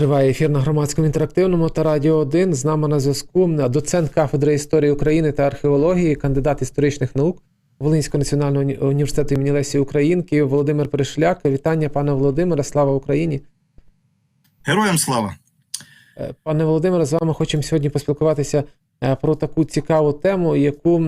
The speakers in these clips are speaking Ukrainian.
Триває ефір на громадському інтерактивному та радіо 1. З нами на зв'язку доцент кафедри історії України та археології, кандидат історичних наук Волинського національного уні- університету імені Лесі Українки Володимир Перешляк. Вітання, пане Володимире, слава Україні. Героям слава! Е, Пане Володимире, з вами хочемо сьогодні поспілкуватися е, про таку цікаву тему, яку,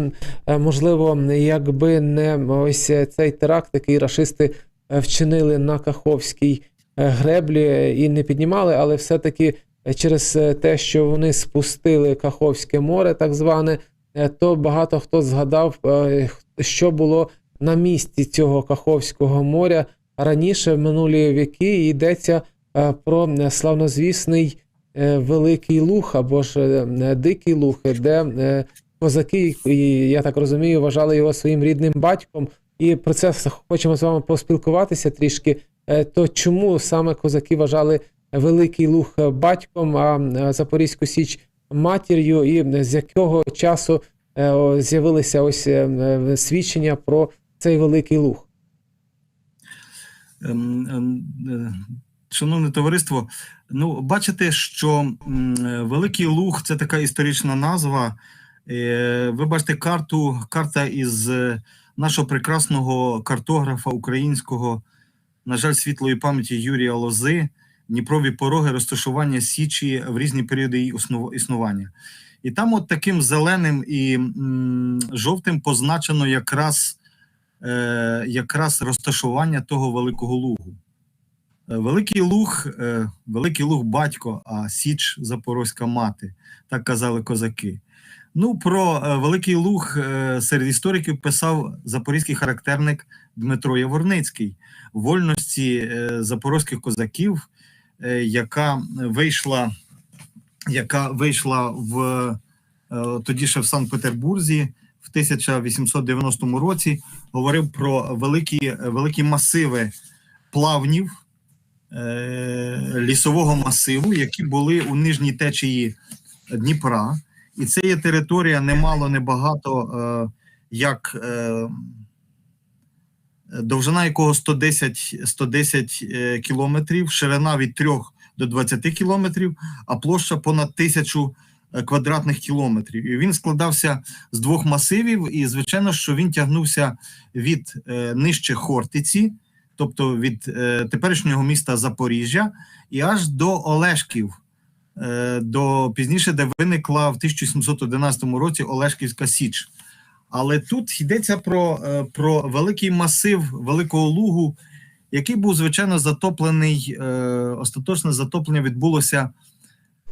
е, можливо, якби не ось цей теракт, який рашисти вчинили на Каховській греблі і не піднімали, але все-таки е, через е, те, що вони спустили Каховське море, так зване, е, то багато хто згадав, е, що було на місці цього Каховського моря раніше в минулі віки. Йдеться е, про е, славнозвісний е, Великий Луг або ж е, Дикий Луг, де е, козаки, я так розумію, вважали його своїм рідним батьком. І про це хочемо з вами поспілкуватися трішки. Е, То чому саме козаки вважали Великий Луг батьком, а е, Запорізьку Січ матір'ю, і з якого часу е, з'явилися ось е, е, свідчення про цей Великий Луг? Ем, ем, е, Шановне товариство, ну бачите, що е, Великий Луг це така історична назва. Е, Ви бачите карту, карта із е, нашого прекрасного картографа українського, на жаль, світлої пам'яті Юрія Лози, Дніпрові пороги розташування Січі в різні періоди її існування. І там, от таким зеленим і м, жовтим позначено якраз е, якраз розташування того великого лугу. Е, Великий луг, е, великий луг батько, а Січ Запорозька мати, так казали козаки. Ну, про е, Великий Луг е, серед істориків писав запорізький характерник Дмитро Яворницький вольності е, запорозьких козаків, е, яка вийшла, яка вийшла в е, тоді ще в Санкт-Петербурзі в 1890 році говорив про великі, великі масиви плавнів лісового масиву, які були у нижній течії Дніпра. І це є територія немало небагато, як довжина якого 110, 110 е, кілометрів, ширина від 3 до 20 кілометрів, а площа понад тисячу е, квадратних кілометрів. І він складався з двох масивів, і звичайно, що він тягнувся від е, нижче Хортиці, тобто від теперішнього міста Запоріжжя, і аж до Олешків, до пізніше, де виникла в 1711 році Олешківська Січ. Але тут йдеться про, е, про великий масив Великого Лугу, який був звичайно затоплений. е, Остаточне затоплення відбулося,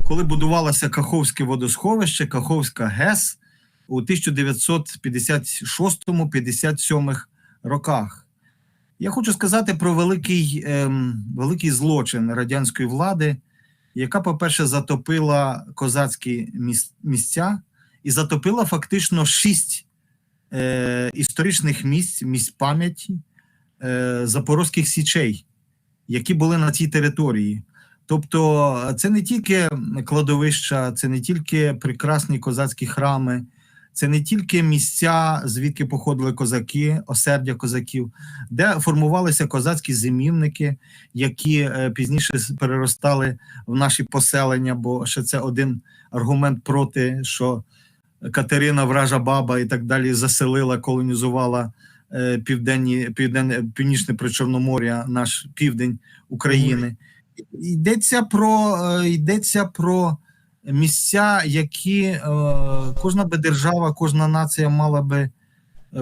коли будувалося Каховське водосховище, Каховська ГЕС у 1956-57 роках. Я хочу сказати про великий, ем, великий злочин радянської влади, яка, по-перше, затопила козацькі місця і затопила фактично шість е, історичних місць, місць пам'яті е, запорозьких січей, які були на цій території. Тобто, це не тільки кладовища, це не тільки прекрасні козацькі храми, це не тільки місця, звідки походили козаки, осердя козаків, де формувалися козацькі зимівники, які е, пізніше переростали в наші поселення, бо ще це один аргумент проти, що Катерина, вража баба і так далі заселила, колонізувала е, південні, південне, північне Причорномор'я, наш південь України. Йдеться про, е, йдеться про місця, які е, кожна би держава, кожна нація мала би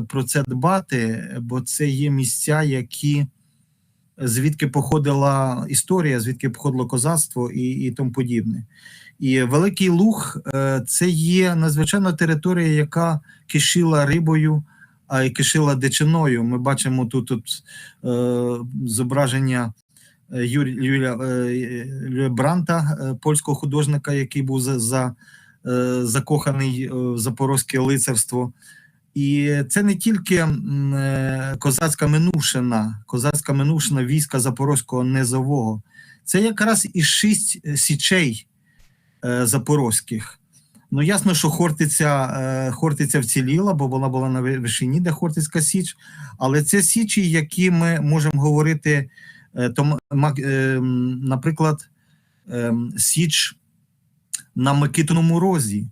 про це дбати, бо це є місця, які звідки походила історія, звідки походило козацтво і, і тому подібне. І Великий Луг е, це є надзвичайна територія, яка кишила рибою, а й кишила дичиною. Ми бачимо тут, тут е, зображення е, Юрі, Юрія Юрія Бранта, польського художника, який був за, за, закоханий в запорозьке лицарство. І це не тільки козацька минувшина, козацька минувшина війська Запорозького низового. Це якраз і шість січей запорозьких. Ну, ясно, що Хортиця, е, Хортиця вціліла, бо вона була на вишині, де Хортицька Січ. Але це січі, які ми можемо говорити, е, то, е, наприклад, Січ на Микитиному розі.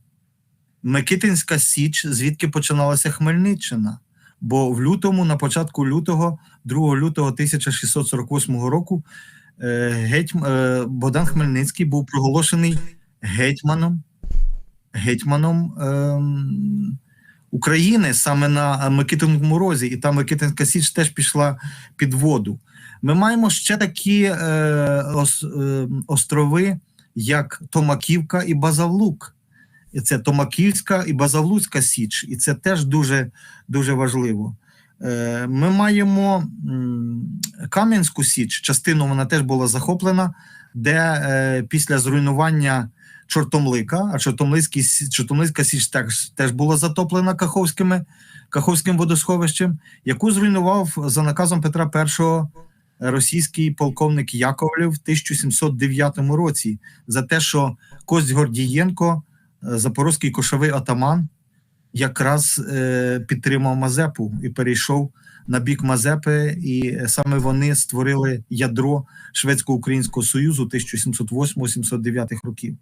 Микитинська Січ, звідки починалася Хмельниччина. Бо в лютому, на початку лютого, 2 лютого 1648 року, е, гетьм, е, Богдан Хмельницький був проголошений гетьманом, гетьманом ем, України саме на Микитинському розі, і там Микитинська Січ теж пішла під воду. Ми маємо ще такі е, ос, е, острови, як Томаківка і Базавлук. І це Томаківська і Базавлуцька Січ, і це теж дуже, дуже важливо. Е, Ми маємо Кам'янську Січ, частину вона теж була захоплена, де е, після зруйнування Чортомлика, а Чортомлицька Січ теж, теж була затоплена Каховськими, Каховським водосховищем, яку зруйнував за наказом Петра І російський полковник Яковлев в 1709 році за те, що Кость Гордієнко, е, запорозький кошовий атаман, якраз е, підтримав Мазепу і перейшов на бік Мазепи, і е, саме вони створили ядро Шведсько-Українського Союзу 1708-1709 років.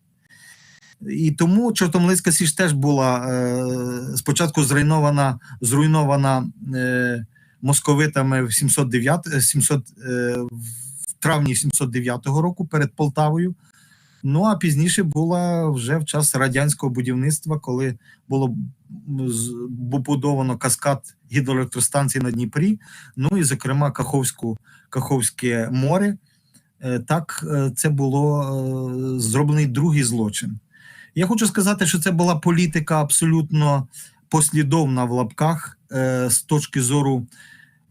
І тому Чортомлицька Січ теж була е, спочатку зруйнована, зруйнована е, московитами в 709, е, 700, е, в травні 709 року перед Полтавою. Ну а пізніше була вже в час радянського будівництва, коли було побудовано каскад гідроелектростанцій на Дніпрі, ну і, зокрема, Каховську, Каховське море. Е, Так, е, це було е, зроблений другий злочин. Я хочу сказати, що це була політика абсолютно послідовна в лапках е, з точки зору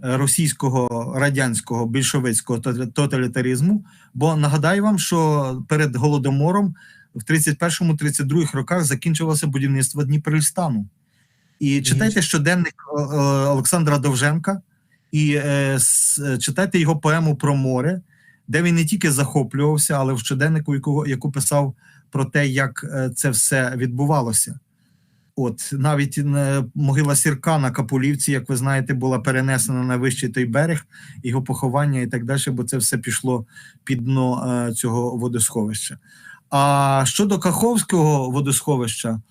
е, російського радянського більшовицького тоталітаризму. Бо нагадаю вам, що перед голодомором в 31-32 роках закінчилося будівництво Дніпрельстану. І читайте щоденник е, Олександра Довженка і с- читайте його поему про море, де він не тільки захоплювався, але в щоденнику, яку, яку писав про те, як е, це все відбувалося. От навіть е, могила Сірка на Капулівці, як ви знаєте, була перенесена на вищий той берег, його поховання і так далі, бо це все пішло під дно е, цього водосховища. А щодо Каховського водосховища,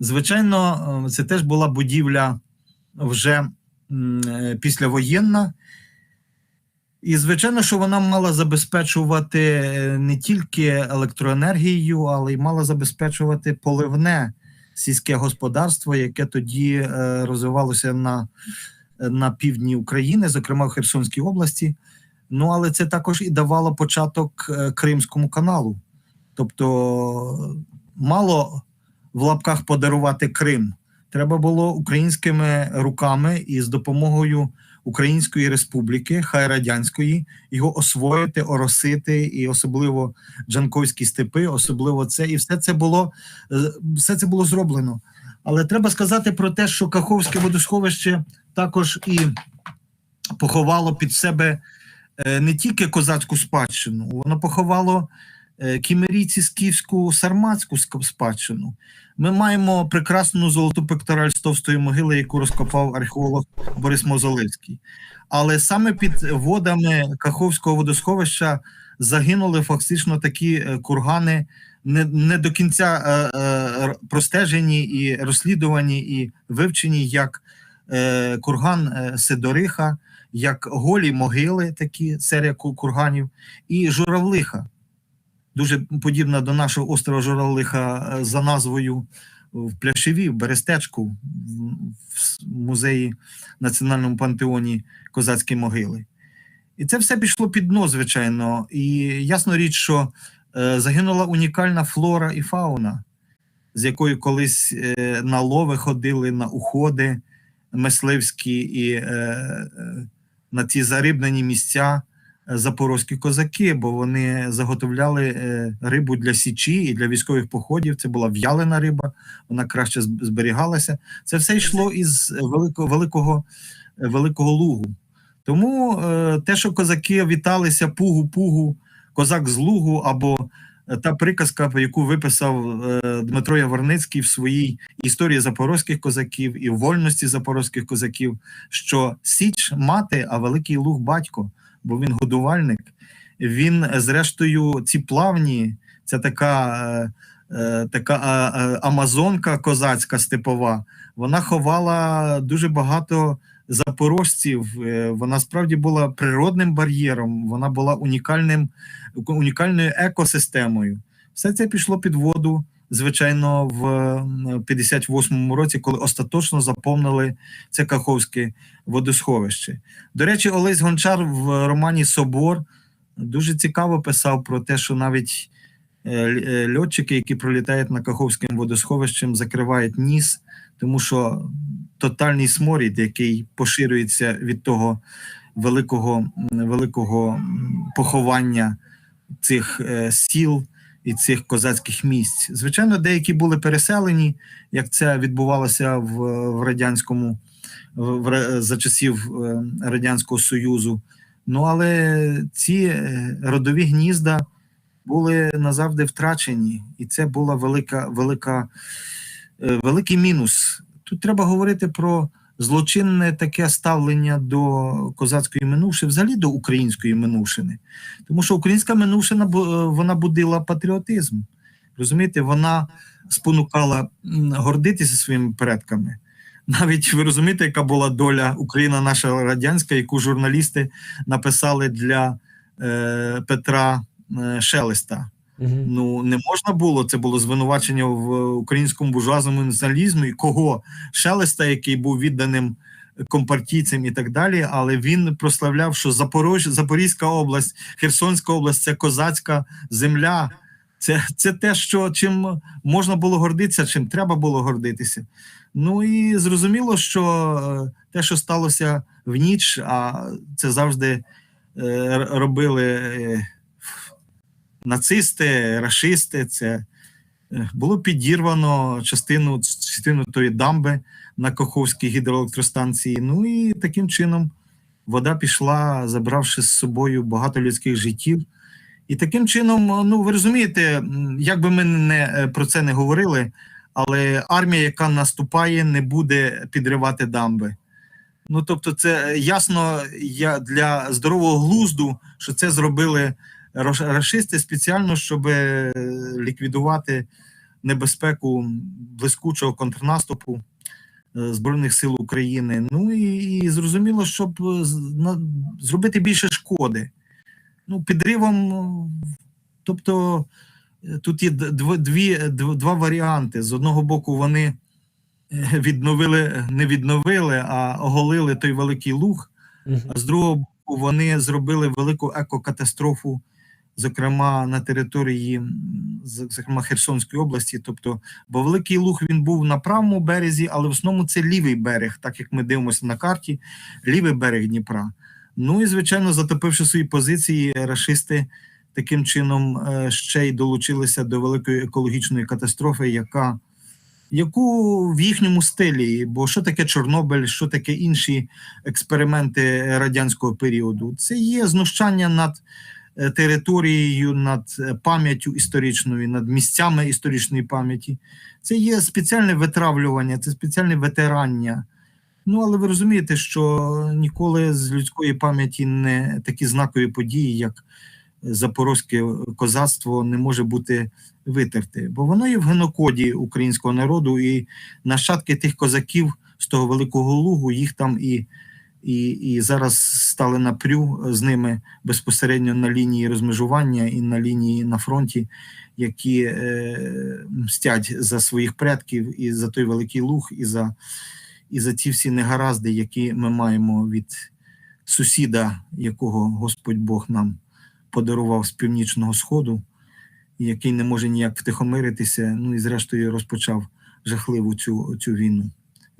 звичайно, це теж була будівля вже післявоєнна. І, звичайно, що вона мала забезпечувати е, не тільки електроенергією, але й мала забезпечувати поливне сільське господарство, яке тоді е, розвивалося на, на півдні України, зокрема в Херсонській області. Ну, але це також і давало початок е, Кримському каналу. Тобто, мало в лапках подарувати Крим. Треба було українськими руками і з допомогою Української Республіки, хай радянської, його освоїти, оросити, і особливо Джанковські степи, особливо це, і все це було е, все це було зроблено. Але треба сказати про те, що Каховське водосховище також і поховало під себе е, не тільки козацьку спадщину, воно поховало кімерійці скіфську сарматську спадщину. Ми маємо прекрасну золоту пектораль з товстої могили, яку розкопав археолог Борис Мозолевський. Але саме під водами Каховського водосховища загинули фактично такі е, кургани, не, не до кінця е, е, простежені і розслідувані, і вивчені, як е, курган е, Сидориха, як голі могили, такі серія курганів, і журавлиха. Дуже подібна до нашого острова Журавлиха е, за назвою в Пляшеві, в Берестечку, в музеї Національному пантеоні Козацькі могили. І це все пішло під дно, звичайно. І ясно річ, що е, загинула унікальна флора і фауна, з якою колись е, на лови ходили, на уходи мисливські і е, е, на ті зарибнені місця е, запорозькі козаки, бо вони заготовляли е, рибу для січі і для військових походів. Це була в'ялена риба, вона краще зберігалася. Це все йшло із великого великого, е, великого лугу. Тому е, те, що козаки віталися пугу-пугу, козак з лугу, або е, та приказка, яку виписав е, Дмитро Яворницький в своїй історії запорозьких козаків і вольності запорозьких козаків, що Січ мати, а великий луг батько, бо він годувальник. Він, зрештою, ці плавні Це така, е, е, така е, амазонка козацька степова. Вона ховала дуже багато запорожців. Вона справді була природним бар'єром, вона була унікальним, унікальною екосистемою. Все це пішло під воду, звичайно, в е, 58-му році, коли остаточно заповнили це Каховське водосховище. До речі, Олесь Гончар в романі Собор дуже цікаво писав про те, що навіть е, е, льотчики, які пролітають над Каховським водосховищем, закривають ніс, тому що тотальний сморід, який поширюється від того великого, великого поховання цих е, сіл і цих козацьких місць. Звичайно, деякі були переселені, як це відбувалося в, в радянському в, за часів е, Радянського Союзу. Ну але ці е, родові гнізда були назавжди втрачені, і це була велика, велика, е, великий мінус. Тут треба говорити про злочинне таке ставлення до козацької минувшини, взагалі до української минувшини. Тому що українська минувшина е, вона будила патріотизм. Розумієте, вона спонукала гордитися своїми предками. Навіть ви розумієте, яка була доля Україна наша радянська, яку журналісти написали для е, Петра е, Шелеста. Ну не можна було. Це було звинувачення в українському буржуазному націоналізму. І кого Шелеста, який був відданим компартійцям і так далі. Але він прославляв, що Запорож... Запорізька область, Херсонська область це козацька земля. Це, це те, що чим можна було гордитися, чим треба було гордитися. Ну і зрозуміло, що е, те, що сталося в ніч, а це завжди е, робили е, нацисти, рашисти. Це е, було підірвано частину, частину тої дамби на Каховській гідроелектростанції. Ну і таким чином вода пішла, забравши з собою багато людських життів. І таким чином, ну ви розумієте, як би ми не е, про це не говорили, але армія, яка наступає, не буде підривати дамби. Ну тобто, це ясно я для здорового глузду, що це зробили рашисти спеціально, щоб е, ліквідувати небезпеку блискучого контрнаступу е, Збройних сил України. Ну і, і зрозуміло, щоб е, зробити більше шкоди. Ну, підривом, тобто тут є д- дв- дві, два варіанти. З одного боку, вони відновили, не відновили, а оголили той великий луг. А з другого боку, вони зробили велику екокатастрофу, зокрема на території, зокрема Херсонської області. Тобто, бо великий луг він був на правому березі, але в основному це лівий берег, так як ми дивимося на карті, лівий берег Дніпра. Ну і звичайно, затопивши свої позиції, рашисти таким чином е, ще й долучилися до великої екологічної катастрофи, яка яку в їхньому стилі, бо що таке Чорнобиль, що таке інші експерименти радянського періоду? Це є знущання над територією, над е, пам'яттю історичною, над місцями історичної пам'яті. Це є спеціальне витравлювання, це спеціальне ветерання. Ну, але ви розумієте, що ніколи з людської пам'яті не такі знакові події, як запорозьке козацтво, не може бути витерти, бо воно є в генокоді українського народу, і нащадки тих козаків з того великого лугу, їх там і, і, і зараз стали напрю з ними безпосередньо на лінії розмежування і на лінії на фронті, які е, мстять за своїх предків і за той великий луг, і за, і за ті всі негаразди, які ми маємо від сусіда, якого Господь Бог нам подарував з північного сходу який не може ніяк втихомиритися. Ну і зрештою розпочав жахливу цю, цю війну.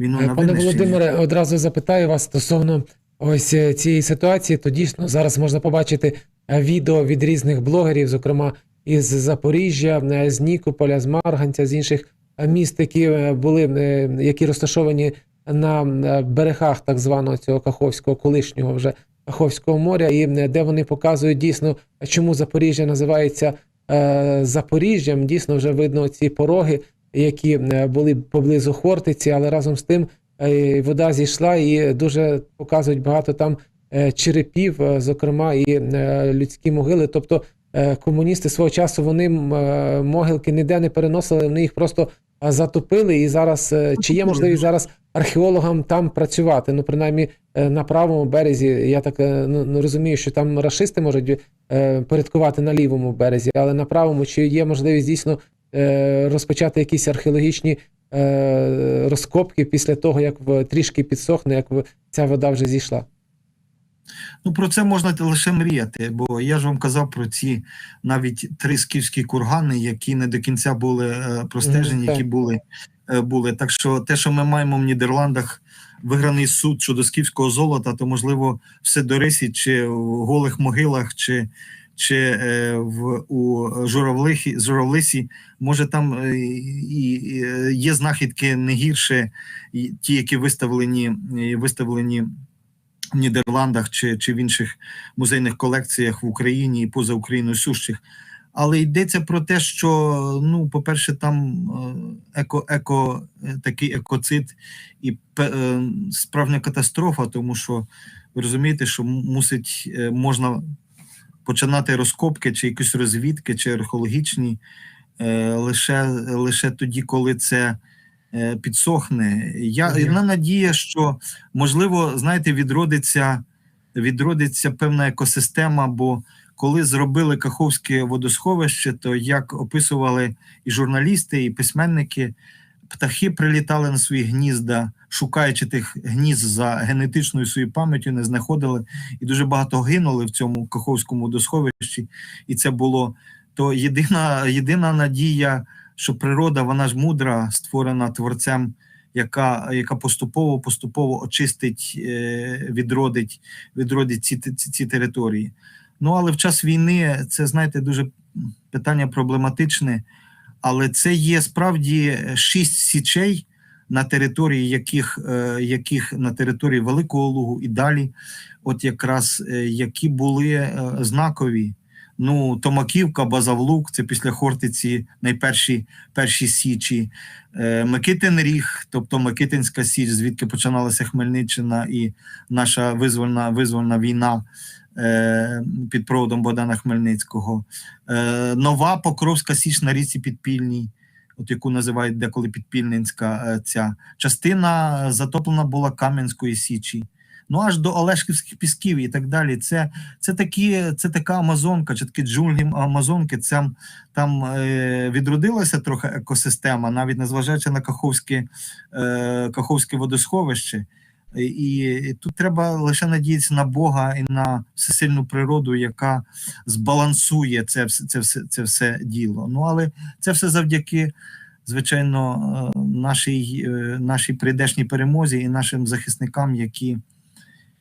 Війну Е, на Пане. Володимире, одразу запитаю вас стосовно ось е, цієї ситуації. То дійсно зараз можна побачити е, відео від різних блогерів, зокрема із Запоріжжя, з Нікополя, з Марганця, з інших міст, які були які розташовані на берегах так званого цього Каховського, колишнього вже Каховського моря, і де вони показують дійсно, чому Запоріжжя називається Запоріжжям. Дійсно, вже видно ці пороги, які е, були поблизу Хортиці, але разом з тим е, вода зійшла і дуже показують багато там е, черепів, зокрема, і людські могили. Тобто комуністи свого часу вони могилки ніде не переносили, вони їх просто затопили. І зараз чи є можливість зараз археологам там працювати? Ну, принаймні на правому березі. Я так ну, ну, розумію, що там рашисти можуть порядкувати на лівому березі, але на правому чи є можливість дійсно розпочати якісь археологічні е, розкопки після того, як трішки підсохне, як ця вода вже зійшла? Ну, про це можна лише мріяти, бо я ж вам казав про ці навіть три скіфські кургани, які не до кінця були е, простежені, які були, е, були. Так що те, що ми маємо в Нідерландах, виграний суд щодо скіфського золота, то можливо в Сидорисі, чи в голих могилах, чи, чи е, в у Журавлихі, Журавлисі, може там е, і, е, є знахідки не гірше, ті, які виставлені, виставлені в Нідерландах чи, чи в інших музейних колекціях в Україні і поза Україною сущих. Але йдеться про те, що, ну, по-перше, там еко, еко, такий екоцид і справжня катастрофа, тому що ви розумієте, що мусить можна починати розкопки, чи якісь розвідки, чи археологічні е, лише, лише тоді, коли це е, підсохне. Я одна надія, що можливо, знаєте, відродиться, відродиться певна екосистема, бо коли зробили Каховське водосховище, то як описували і журналісти, і письменники, птахи прилітали на свої гнізда, шукаючи тих гнізд за генетичною своєю пам'яттю, не знаходили, і дуже багато гинули в цьому Каховському водосховищі. І це було то єдина, єдина надія, що природа, вона ж мудра, створена творцем яка, яка поступово поступово очистить, е, відродить, відродить ці, ці, ці території. Ну але в час війни це, знаєте, дуже питання проблематичне, але це є справді шість січей, на території яких, е, яких на території Великого Лугу і далі, от якраз е, які були е, знакові. Ну, Томаківка, Базавлук, це після Хортиці найперші перші січі. Е, Микитин Ріг, тобто Микитинська Січ, звідки починалася Хмельниччина і наша визвольна, визвольна війна під проводом Богдана Хмельницького. Е, Нова Покровська Січ на річці Підпільній, от яку називають деколи Підпільнинська е, ця частина затоплена була Кам'янської Січі. Ну аж до Олешківських пісків і так далі. Це, це, такі, це така Амазонка, чи такі джунглі Амазонки. Це, там е, відродилася трохи екосистема, навіть незважаючи на Каховське, е, Каховське водосховище. І, тут треба лише надіятися на Бога і на всесильну природу, яка збалансує це, все- це, все, це все діло. Ну але це все завдяки, звичайно, е, нашій, е, нашій прийдешній перемозі і нашим захисникам, які,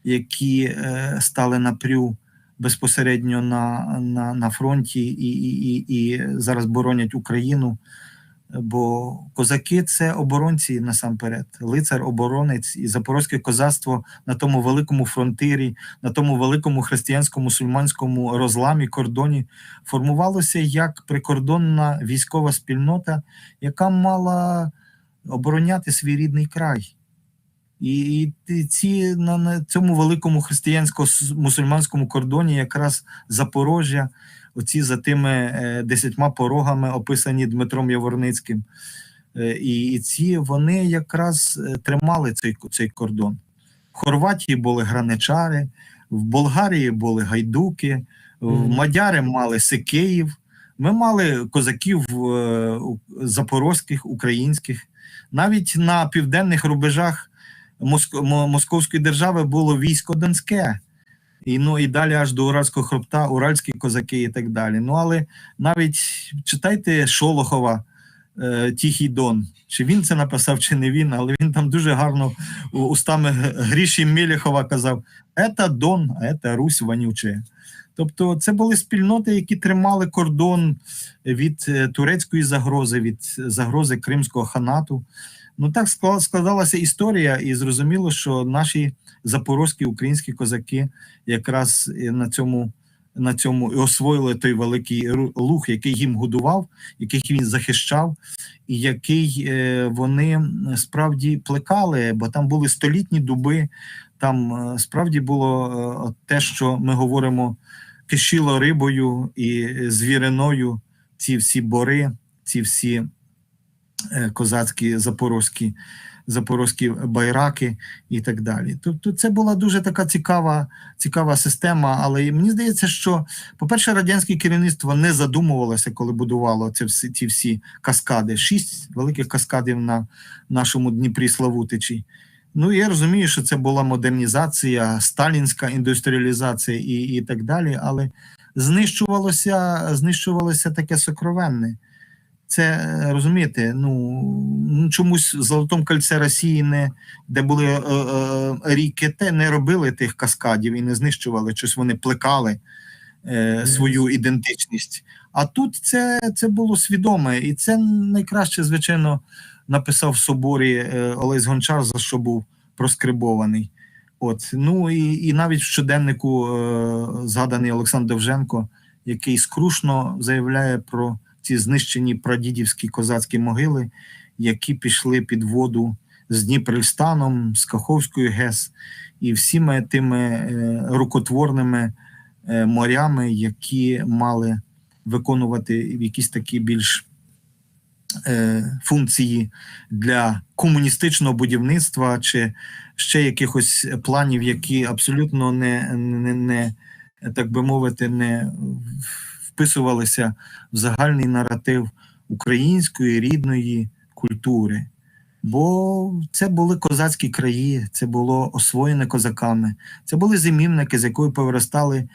які е, стали напрю безпосередньо на, на, на фронті і, і, і, і зараз боронять Україну. Бо козаки це оборонці насамперед, лицар, оборонець і запорозьке козацтво на тому великому фронтирі, на тому великому християнсько-мусульманському розламі кордоні формувалося як прикордонна військова спільнота, яка мала обороняти свій рідний край. І, ці на, на цьому великому християнсько-мусульманському кордоні якраз Запорожжя, оці за тими е, десятьма порогами, описані Дмитром Яворницьким. Е, і, і ці вони якраз е, тримали цей, цей кордон. В Хорватії були граничари, в Болгарії були гайдуки, в Мадяри мали Сикеїв. Ми мали козаків запорозьких, українських. Навіть на південних рубежах Моск- Московської держави було військо Донське. І, ну, і далі аж до Уральського хребта, уральські козаки і так далі. Ну, але навіть читайте Шолохова е, Тихий Дон. Чи він це написав, чи не він, але він там дуже гарно устами Гріші Мєлєхова казав: «Ета Дон, а ета Русь вонюче. Тобто це були спільноти, які тримали кордон від е, турецької загрози, від загрози Кримського ханату. Ну так складалася історія, і зрозуміло, що наші запорозькі українські козаки якраз на цьому, на цьому і освоїли той великий луг, який їм годував, який він захищав, і який е, вони справді плекали, бо там були столітні дуби. Там е, справді було е, те, що ми говоримо кишіло рибою і звіриною ці всі бори, ці всі е, козацькі запорозькі, запорозькі байраки і так далі. Тобто, це була дуже така цікава, цікава система. Але мені здається, що, по-перше, радянське керівництво не задумувалося, коли будувало ці всі, ці всі каскади. Шість великих каскадів на нашому Дніпрі Славутичі. Ну, я розумію, що це була модернізація, сталінська індустріалізація і, і так далі, але знищувалося, знищувалося таке сокровенне. Це розумієте, ну ну, чомусь в Золотому кольце Росії, не, де були е, е, ріки, те не робили тих каскадів і не знищували, щось вони плекали е, свою ідентичність. А тут це, це було свідоме, і це найкраще, звичайно, написав в соборі е, Олесь Гончар, за що був проскрибований. От ну і, і навіть в щоденнику е, згаданий Олександр Довженко, який скрушно заявляє про ці знищені прадідівські козацькі могили, які пішли під воду з Дніпрельстаном, з Каховською ГЕС і всіми тими е, рукотворними е, морями, які мали виконувати якісь такі більш е, функції для комуністичного будівництва чи ще якихось планів, які абсолютно не, не, не так би мовити, не вписувалися в загальний наратив української рідної культури. Бо це були козацькі краї, це було освоєне козаками, це були зимівники, з якої повиростали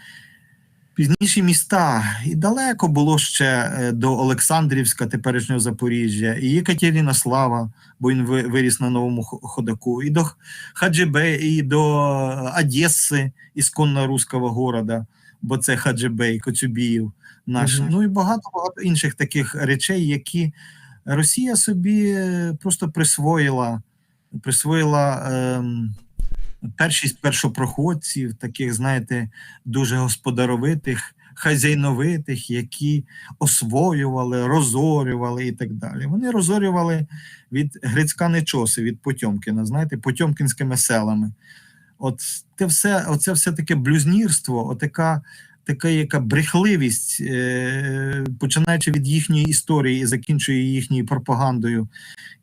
пізніші міста. І далеко було ще е, до Олександрівська, теперішнього Запоріжжя, і Єкатерина Слава, бо він виріс на новому ходаку, і до Хаджибе, і до Одеси, ісконно руського города, бо це Хаджибей, Коцюбіїв наш. Мгм. Ну і багато багато інших таких речей, які Росія собі е, просто присвоїла, присвоїла ем, першість першопроходців, таких, знаєте, дуже господаровитих, хазяйновитих, які освоювали, розорювали і так далі. Вони розорювали від Грицька Нечоси, від Потьомкіна, знаєте, потьомкінськими селами. От те все, оце все таке блюзнірство, отака така яка брехливість, е, починаючи від їхньої історії і закінчує їхньою пропагандою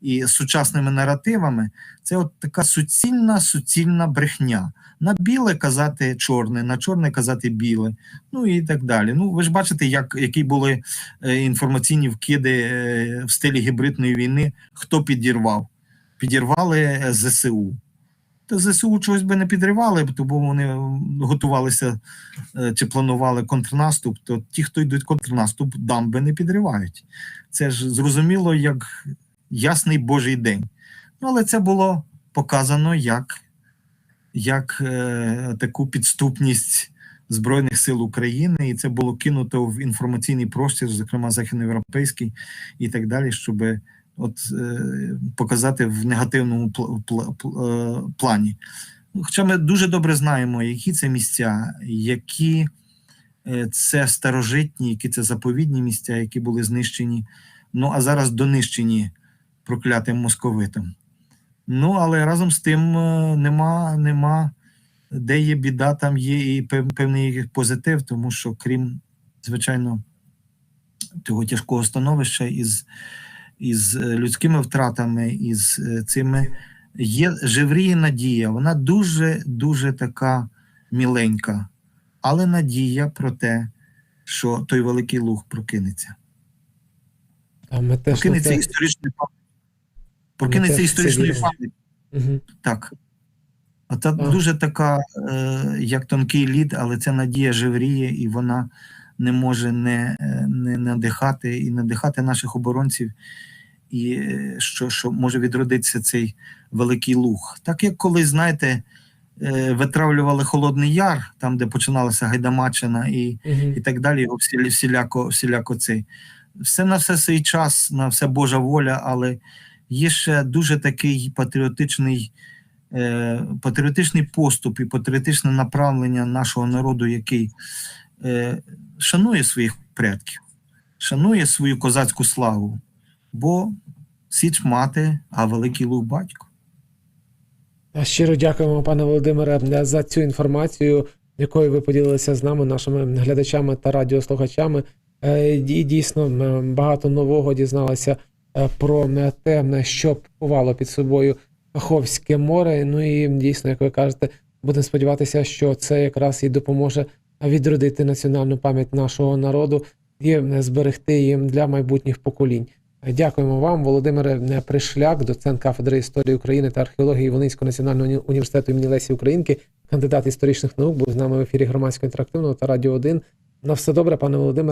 і сучасними наративами, це от така суцільна, суцільна брехня. На біле казати чорне, на чорне казати біле, ну і так далі. Ну, ви ж бачите, як, які були е, інформаційні вкиди е, в стилі гібридної війни, хто підірвав? Підірвали ЗСУ. Та ЗСУ чогось би не підривали, бо- вони готувалися е, чи планували контрнаступ, то ті, хто йдуть контрнаступ, дамби не підривають. Це ж зрозуміло як ясний Божий день. Ну, але це було показано як, як е, таку підступність Збройних сил України, і це було кинуто в інформаційний простір, зокрема західноєвропейський і так далі, щоб от, е, показати в негативному е, плані. Хоча ми дуже добре знаємо, які це місця, які е, це старожитні, які це заповідні місця, які були знищені, ну а зараз донищені проклятим московитом. Ну, але разом з тим нема, нема, де є біда, там є і певний позитив, тому що крім, звичайно, того тяжкого становища із, із е, людськими втратами, із е, цими є живріє надія. Вона дуже дуже така міленька, але надія про те, що той великий луг прокинеться. А ми теж Прокинеться це... історичною пам'ять. Прокинеться історичною пам'ять. Мгм. Так. А та Так. дуже така, е, як тонкий лід, але ця надія живріє, і вона не може не, е, не надихати і надихати наших оборонців, і е, що, що може відродитися цей великий луг. Так як колись, знаєте, е, витравлювали Холодний Яр, там, де починалася Гайдамачина і, Мгм. і так далі, його всіля- всіляко, всіляко цей. Все на все свій час, на все Божа воля, але є ще дуже такий патріотичний, е, патріотичний поступ і патріотичне направлення нашого народу, який е, шанує своїх предків, шанує свою козацьку славу, бо січ мати, а великий луг батько. Щиро дякуємо, пане Володимире, за цю інформацію. якою ви поділилися з нами, нашими глядачами та радіослухачами. Е, І дійсно багато нового дізналися е, про те, що ховало під собою Каховське море. Ну і дійсно, як ви кажете, будемо сподіватися, що це якраз і допоможе відродити національну пам'ять нашого народу і е, зберегти її для майбутніх поколінь. Дякуємо вам, Володимире Непришляк, Пришляк, доцент кафедри історії України та археології Волинського національного університету імені Лесі Українки, кандидат історичних наук, був з нами в ефірі громадського інтерактивного та радіо 1. На все добре, пане Володимире.